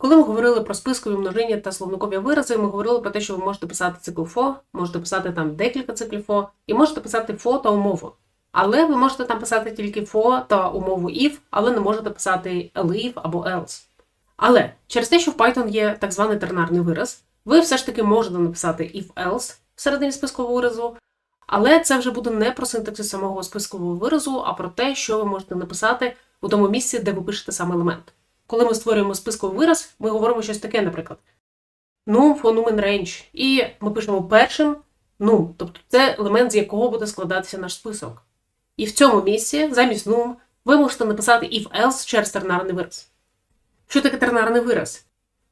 Коли ми говорили про спискові множиння та словникові вирази, ми говорили про те, що ви можете писати цикл фо, можете писати там декілька циклів фо, і можете писати фо та умову. Але ви можете там писати тільки фо та умову if, але не можете писати elif або else. Але через те, що в Python є так званий тернарний вираз, ви все ж таки можете написати if-else всередині спискового виразу, але це вже буде не про синтаксис самого спискового виразу, а про те, що ви можете написати у тому місці, де ви пишете сам елемент. Коли ми створюємо списковий вираз, ми говоримо щось таке, наприклад, num for numen range, і ми пишемо першим num, тобто це елемент, з якого буде складатися наш список. І в цьому місці, замість num, ви можете написати if-else через тернарний вираз. Що таке тернарний вираз?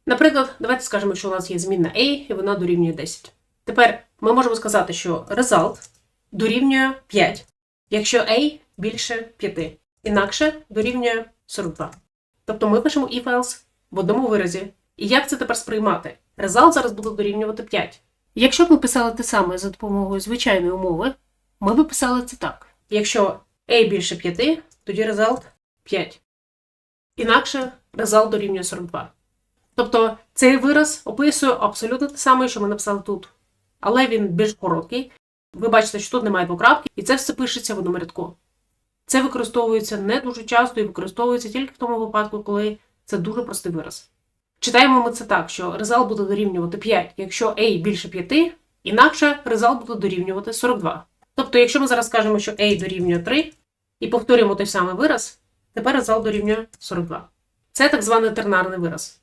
Наприклад, давайте скажемо, що у нас є змінна a, і вона дорівнює 10. Тепер ми можемо сказати, що result дорівнює 5, якщо a більше 5, інакше дорівнює 42. Тобто ми пишемо if-else в одному виразі. І як це тепер сприймати? Result зараз буде дорівнювати 5. Якщо б ми писали те саме за допомогою звичайної умови, ми б писали це так. Якщо a більше 5, тоді result 5. Інакше result дорівнює 42. Тобто цей вираз описує абсолютно те саме, що ми написали тут. Але він більш короткий. Ви бачите, що тут немає двокрапки, і це все пишеться в одному рядку. Це використовується не дуже часто і використовується тільки в тому випадку, коли це дуже простий вираз. Читаємо ми це так, що result буде дорівнювати 5, якщо a більше 5, інакше result буде дорівнювати 42. Тобто, якщо ми зараз скажемо, що a дорівнює 3, і повторюємо той самий вираз, тепер result дорівнює 42. Це так званий тернарний вираз.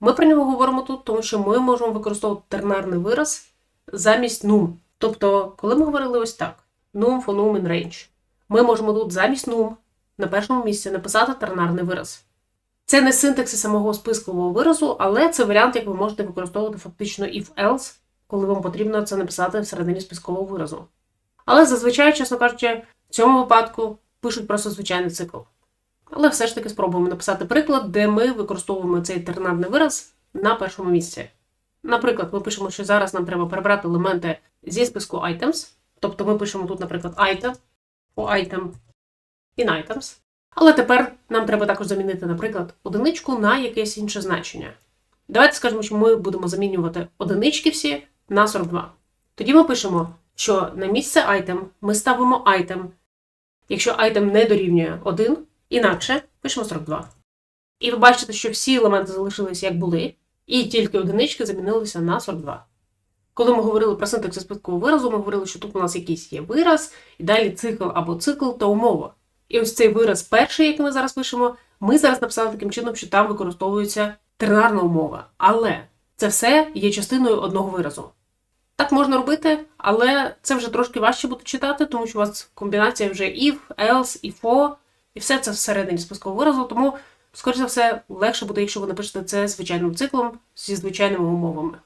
Ми про нього говоримо тут, тому що ми можемо використовувати тернарний вираз замість num. Тобто, коли ми говорили ось так: num for num in range, ми можемо тут замість num на першому місці написати тернарний вираз. Це не синтаксис самого спискового виразу, але це варіант, як ви можете використовувати фактично if-else, коли вам потрібно це написати всередині спискового виразу. Але зазвичай, чесно кажучи, в цьому випадку пишуть просто звичайний цикл. Але все ж таки спробуємо написати приклад, де ми використовуємо цей тернарний вираз на першому місці. Наприклад, ми пишемо, що зараз нам треба перебрати елементи зі списку items. Тобто ми пишемо тут, наприклад, item, по item in items. Але тепер нам треба також замінити, наприклад, одиничку на якесь інше значення. Давайте скажемо, що ми будемо замінювати одинички всі на 42. Тоді ми пишемо, що на місце item ми ставимо item, якщо item не дорівнює 1, інакше пишемо 42. І ви бачите, що всі елементи залишилися як були, і тільки одинички замінилися на 42. Коли ми говорили про синтаксис спискового виразу, ми говорили, що тут у нас якийсь є вираз, і далі цикл або цикл та умова. І ось цей вираз перший, який ми зараз пишемо, ми зараз написали таким чином, що там використовується тернарна умова. Але це все є частиною одного виразу. Так можна робити, але це вже трошки важче буде читати, тому що у вас комбінація вже if, else і for, і все це всередині спискового виразу, тому, скоріше за все, легше буде, якщо ви напишете це звичайним циклом зі звичайними умовами.